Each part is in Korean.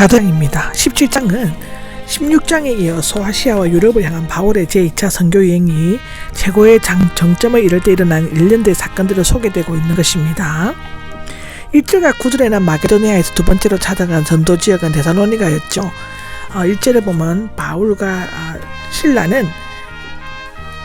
4장입니다. 17장은 16장에 이어 소아시아와 유럽을 향한 바울의 제2차 선교 여행이 최고의 장, 정점을 이룰 때 일어난 일련의 사건들을 소개되고 있는 것입니다. 1절과 9절에는 마게도니아에서 두 번째로 찾아간 전도 지역은 데살로니가였죠. 어, 1절에 보면 바울과 아, 신라는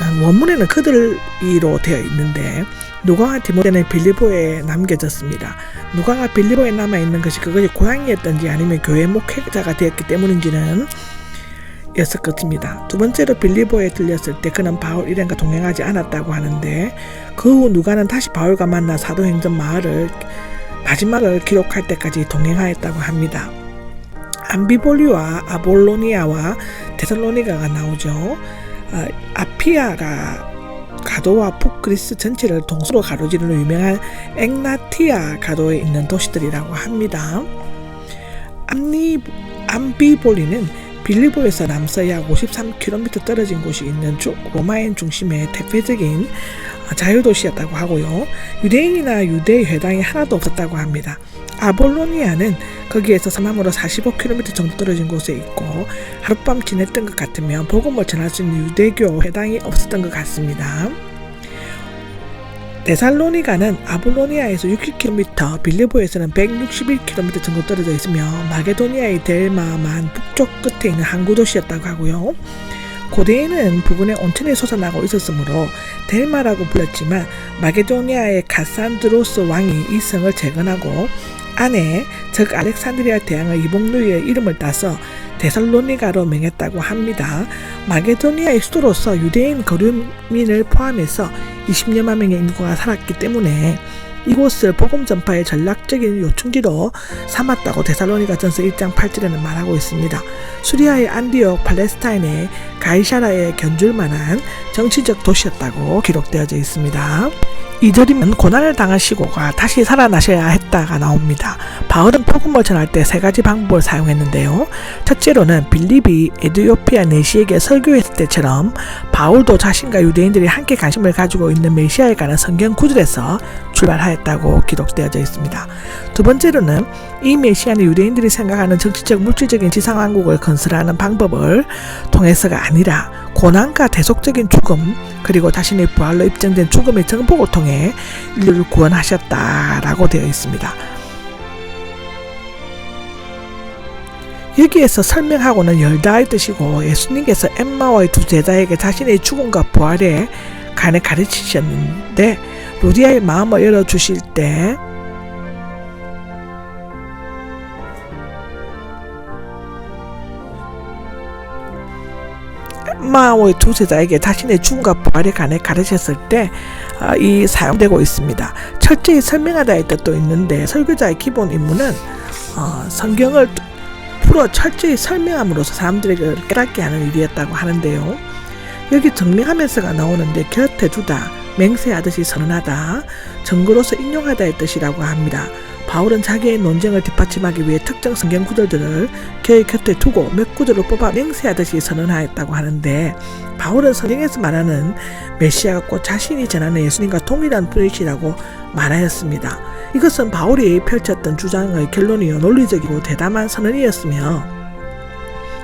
아, 원문에는 그들이로 되어 있는데 누가와 디모데는 빌리보에 남겨졌습니다. 누가가 빌리보에 남아 있는 것이 그것이 고향이었던지 아니면 교회 목회자가 되었기 때문인지는 였을 것입니다. 두 번째로 빌리보에 들렸을 때 그는 바울 일행과 동행하지 않았다고 하는데 그 후 누가는 다시 바울과 만나 사도행전 마을을 마지막을 기록할 때까지 동행하였다고 합니다. 암비볼리와 아볼로니아와 데살로니가가 나오죠. 어, 아피아가 가도와 북그리스 전체를 동서로 가로지르는 유명한 엑나티아 가도에 있는 도시들이라고 합니다. 암니 암비볼리는 빌리보에서 남서약 53km 떨어진 곳이 있는 주, 로마인 중심의 대표적인 자유도시였다고 하고요. 유대인이나 유대 회당이 하나도 없었다고 합니다. 아볼로니아는 거기에서 서남으로 45km 정도 떨어진 곳에 있고 하룻밤 지냈던 것 같으면 복음을 전할 수 있는 유대교 회당이 없었던 것 같습니다. 데살로니가는 아볼로니아에서 60km, 빌리보에서는 161km 정도 떨어져 있으며 마게도니아의 델마만 북쪽 끝에 있는 항구 도시였다고 하고요. 고대에는 부근에 온천이 솟아나고 있었으므로 델마라고 불렸지만 마게도니아의 카산드로스 왕이 이 성을 재건하고 안에 즉 알렉산드리아 대왕의 이복누이의 이름을 따서 데살로니가로 명했다고 합니다. 마게도니아의 수도로서 유대인 거류민을 포함해서 20여만 명의 인구가 살았기 때문에 이곳을 복음 전파의 전략적인 요충지로 삼았다고 데살로니가 전서 1장 8절에는 말하고 있습니다. 수리아의 안디옥, 팔레스타인의 가이샤라에 견줄 만한 정치적 도시였다고 기록되어져 있습니다. 2절이면 고난을 당하시고가 다시 살아나셔야 했다가 나옵니다. 바울은 복음을 전할 때 세 가지 방법을 사용했는데요. 첫째로는 빌립이 에디오피아 내시에게 설교했을 때처럼 바울도 자신과 유대인들이 함께 관심을 가지고 있는 메시아에 관한 성경 구절에서 출발하였다고 기록되어져 있습니다. 두 번째로는 이 메시아는 유대인들이 생각하는 정치적 물질적인 지상왕국을 건설하는 방법을 통해서가 아니라 고난과 대속적인 죽음 그리고 자신의 부활로 입증된 죽음의 정복을 통해 인류를 구원하셨다라고 되어 있습니다. 여기에서 설명하고는 열다의 뜻이고 예수님께서 엠마와의 두 제자에게 자신의 죽음과 부활에 관해 가르치셨는데 루디아의 마음을 열어 주실 때 마오의 두 제자에게 자신의 죽음과 부활에 관해 가르쳤을 때 이 사용되고 있습니다. 철저히 설명하다의 뜻도 있는데 설교자의 기본 임무는 어, 성경을 풀어 철저히 설명함으로써 사람들에게 깨닫게 하는 일이었다고 하는데요. 여기 증명하면서가 나오는데 곁에 두다, 맹세하듯이 선언하다, 증거로서 인용하다의 뜻이라고 합니다. 바울은 자기의 논쟁을 뒷받침하기 위해 특정 성경 구절들을 그의 곁에 두고 몇 구절을 뽑아 맹세하듯이 선언하였다고 하는데 바울은 성경에서 말하는 메시아가 곧 자신이 전하는 예수님과 동일한 분이시라고 말하였습니다. 이것은 바울이 펼쳤던 주장의 결론이요 논리적이고 대담한 선언이었으며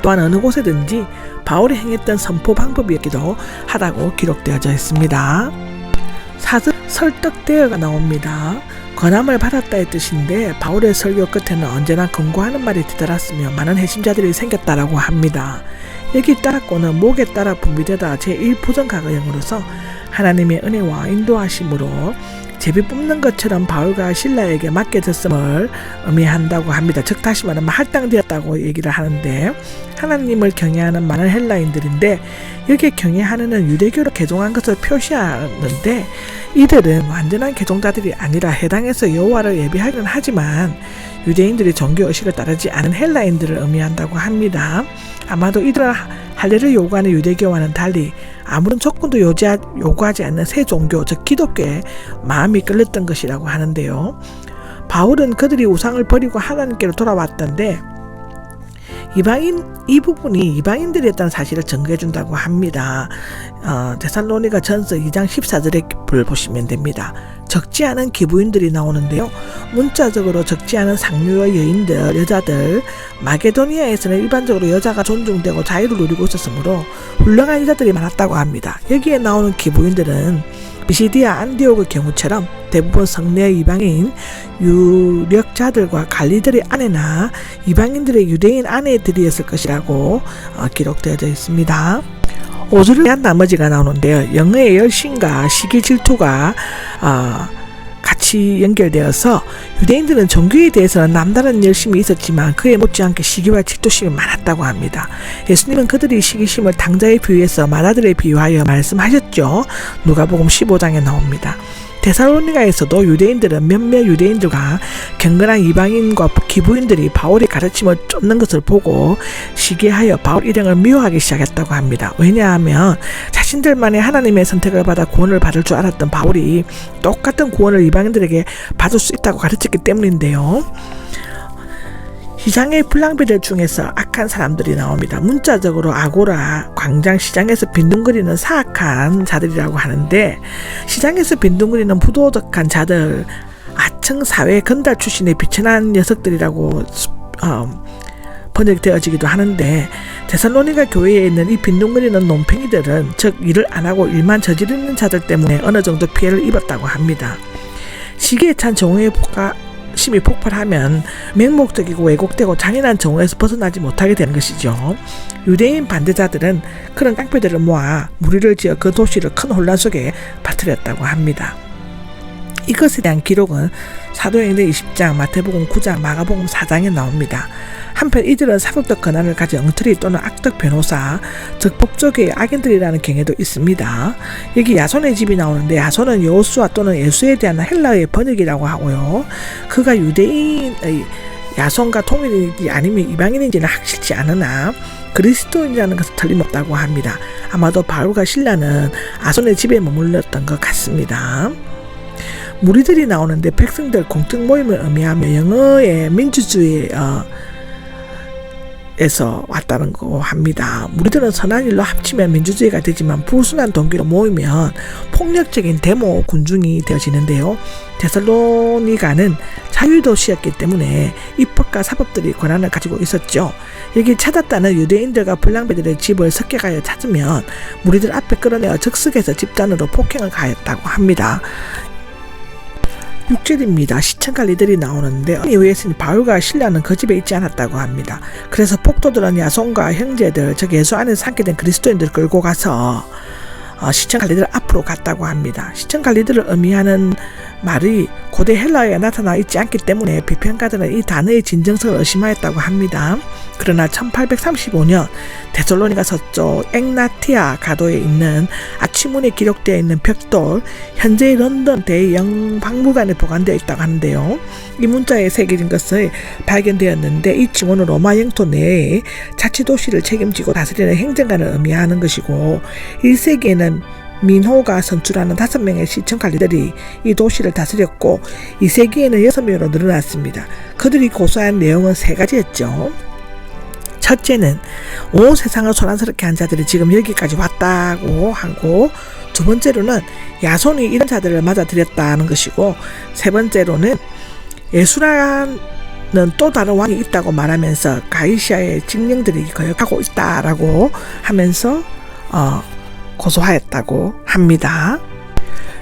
또한 어느 곳에든지 바울이 행했던 선포 방법이었기도 하다고 기록되어져 있습니다. 사슬 설득되어가 나옵니다. 권함을 받았다의 뜻인데 바울의 설교 끝에는 언제나 근거하는 말이 뒤따랐으며 많은 해심자들이 생겼다라고 합니다. 여기 따랐고는 목에 따라 분비되다 제1부정가거형으로서 하나님의 은혜와 인도하심으로 제비 뽑는 것처럼 바울과 신라에게 맡겨졌음을 의미한다고 합니다. 즉 다시 말하면 할당되었다고 얘기를 하는데 하나님을 경외하는 많은 헬라인들인데 여기에 경외하는 유대교로 개종한 것을 표시하는데 이들은 완전한 개종자들이 아니라 해당해서 여호와를 예비하기는 하지만 유대인들이 종교 의식을 따르지 않은 헬라인들을 의미한다고 합니다. 아마도 이들은 할례를 요구하는 유대교와는 달리 아무런 조건도 요구하지 않는 새 종교, 즉 기독교에 마음이 끌렸던 것이라고 하는데요. 바울은 그들이 우상을 버리고 하나님께로 돌아왔던데 이방인 이 부분이 이방인들이었다는 사실을 증거해 준다고 합니다. 어, 데살로니가 전서 2장 14절에 글 보시면 됩니다. 적지 않은 기부인들이 나오는데요. 문자적으로 적지 않은 상류의 여인들, 여자들, 마게도니아에서는 일반적으로 여자가 존중되고 자유를 누리고 있었으므로 훌륭한 여자들이 많았다고 합니다. 여기에 나오는 기부인들은 비시디아 안디옥의 경우처럼 대부분 성내 이방인 유력자들과 관리들의 아내나 이방인들의 유대인 아내들이었을 것이라고 어, 기록되어 있습니다. 오즈를 위한 나머지가 나오는데요. 영어의 열심과 시기 질투가 어, 같이 연결되어서 유대인들은 종교에 대해서는 남다른 열심이 있었지만 그에 못지않게 시기와 질투심이 많았다고 합니다. 예수님은 그들이 시기심을 당자에 비유해서 마다들에 비유하여 말씀하셨죠. 누가복음 15장에 나옵니다. 데살로니가에서도 유대인들은 몇몇 유대인들과 경건한 이방인과 기부인들이 바울의 가르침을 쫓는 것을 보고 시기하여 바울 일행을 미워하기 시작했다고 합니다. 왜냐하면 자신들만의 하나님의 선택을 받아 구원을 받을 줄 알았던 바울이 똑같은 구원을 이방인들에게 받을 수 있다고 가르쳤기 때문인데요. 시장의 불량배들 중에서 악한 사람들이 나옵니다. 문자적으로 아고라, 광장 시장에서 빈둥거리는 사악한 자들이라고 하는데 시장에서 빈둥거리는 부도덕한 자들, 아층 사회 건달 출신의 비천한 녀석들이라고 어, 번역되어지기도 하는데 데살로니가 교회에 있는 이 빈둥거리는 논팽이들은 즉 일을 안 하고 일만 저지르는 자들 때문에 어느 정도 피해를 입었다고 합니다. 시기에 찬 정오의 폭가 심이 폭발하면 맹목적이고 왜곡되고 잔인한 정오에서 벗어나지 못하게 되는 것이죠. 유대인 반대자들은 그런 깡패들을 모아 무리를 지어 그 도시를 큰 혼란 속에 빠뜨렸다고 합니다. 이것에 대한 기록은 사도행전 20장, 마태복음 9장, 마가복음 4장에 나옵니다. 한편 이들은 사법적 권한을 가진 엉터리 또는 악덕 변호사, 즉 법조계의 악인들이라는 경우도 있습니다. 여기 야손의 집이 나오는데 야손은 여호수아 또는 예수에 대한 헬라의 번역이라고 하고요. 그가 유대인의 야손과 통일인지 아니면 이방인인지는 확실치 않으나 그리스도인이라는 것은 틀림없다고 합니다. 아마도 바울과 신라는 아손의 집에 머물렀던 것 같습니다. 무리들이 나오는데 백성들 공통 모임을 의미하며 영어의 민주주의 어, 에서 왔다는 거 합니다. 무리들은 선한 일로 합치면 민주주의가 되지만 불순한 동기로 모이면 폭력적인 데모 군중이 되어지는데요. 데살로니가는 자유도시였기 때문에 입법과 사법들이 권한을 가지고 있었죠. 여기 찾았다는 유대인들과 불량배들의 집을 습격하여 찾으면 무리들 앞에 끌어내어 즉석에서 집단으로 폭행을 가했다고 합니다. 6절입니다. 시청관리들이 나오는데 이후에서는 바울과 신라는 그 집에 있지 않았다고 합니다. 그래서 폭도들은 야손과 형제들, 즉 예수 안에 삼게 된 그리스도인들을 끌고 가서 어, 시청 관리들 앞으로 갔다고 합니다. 시청 관리들을 의미하는 말이 고대 헬라어에 나타나 있지 않기 때문에 비평가들은 이 단어의 진정성을 의심하였다고 합니다. 그러나 1835년 데솔로니가 서쪽 앵나티아 가도에 있는 아치문에 기록되어 있는 벽돌 현재의 런던 대영박물관에 보관되어 있다고 하는데요. 이 문자에 새겨진 것을 발견되었는데 이 징후는 로마 영토 내에 자치도시를 책임지고 다스리는 행정관을 의미하는 것이고 1세기에는 민호가 선출하는 다섯 명의 시청 관리들이 이 도시를 다스렸고 2세기에는 여섯 명으로 늘어났습니다. 그들이 고소한 내용은 세 가지였죠. 첫째는 온 세상을 소란스럽게 한 자들이 지금 여기까지 왔다고 하고 두 번째로는 야손이 이런 자들을 맞아들였다는 것이고 세 번째로는 예수라는 또 다른 왕이 있다고 말하면서 가이시아의 직령들이 거역하고 있다라고 하면서 어, 고소하였다고 합니다.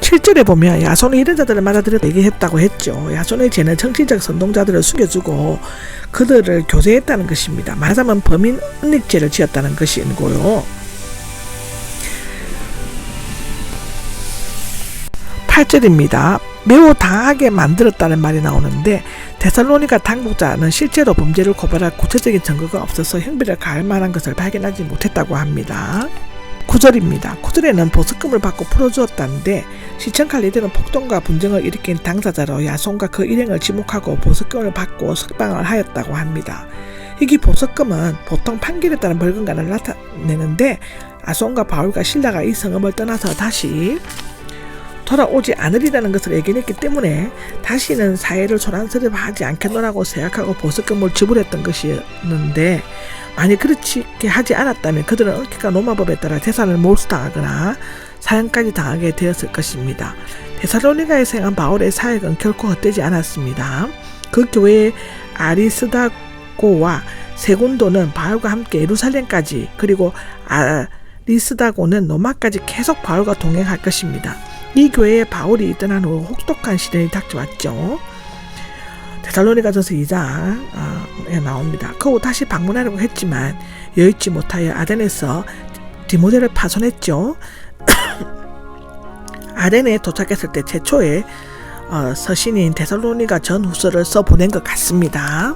7절에 보면 야손이 이런 자들을 맞아들여 얘기했다고 했죠. 야손의 죄는 정치적 선동자들을 숨겨주고 그들을 교제했다는 것입니다. 말하자면 범인 은닉죄를 지었다는 것이고요. 8절입니다. 매우 당하게 만들었다는 말이 나오는데 데살로니가 당국자는 실제로 범죄를 고발할 구체적인 증거가 없어서 형벌을 가할 만한 것을 발견하지 못했다고 합니다. 9절입니다. 9절에는 보석금을 받고 풀어주었다는데 시청칼리들은 폭동과 분쟁을 일으킨 당사자로 야손과 그 일행을 지목하고 보석금을 받고 석방을 하였다고 합니다. 이기 보석금은 보통 판결에 따른 벌금가를 나타내는데 아손과 바울과 신라가 이 성읍을 떠나서 다시 돌아오지 않으리라는 것을 예견했기 때문에 다시는 사회를 소란스럽하지 않겠노라고 생각하고 보석금을 지불했던 것이었는데 만약 그렇게 하지 않았다면 그들은 엉키가 로마법에 따라 재산을 몰수당하거나 사형까지 당하게 되었을 것입니다. 데살로니가에서 행한 바울의 사역은 결코 헛되지 않았습니다. 그 교회의 아리스다고와 세군도는 바울과 함께 예루살렘까지 그리고 아리스다고는 로마까지 계속 바울과 동행할 것입니다. 이 교회에 바울이 떠난 후 혹독한 시련이 닥쳐왔죠. 데살로니가전서 2장에 나옵니다. 그 후 다시 방문하려고 했지만 여의치 못하여 아덴에서 디모데를 파손했죠. 아덴에 도착했을 때 최초의 어, 서신인 데살로니가 전후서를 써 보낸 것 같습니다.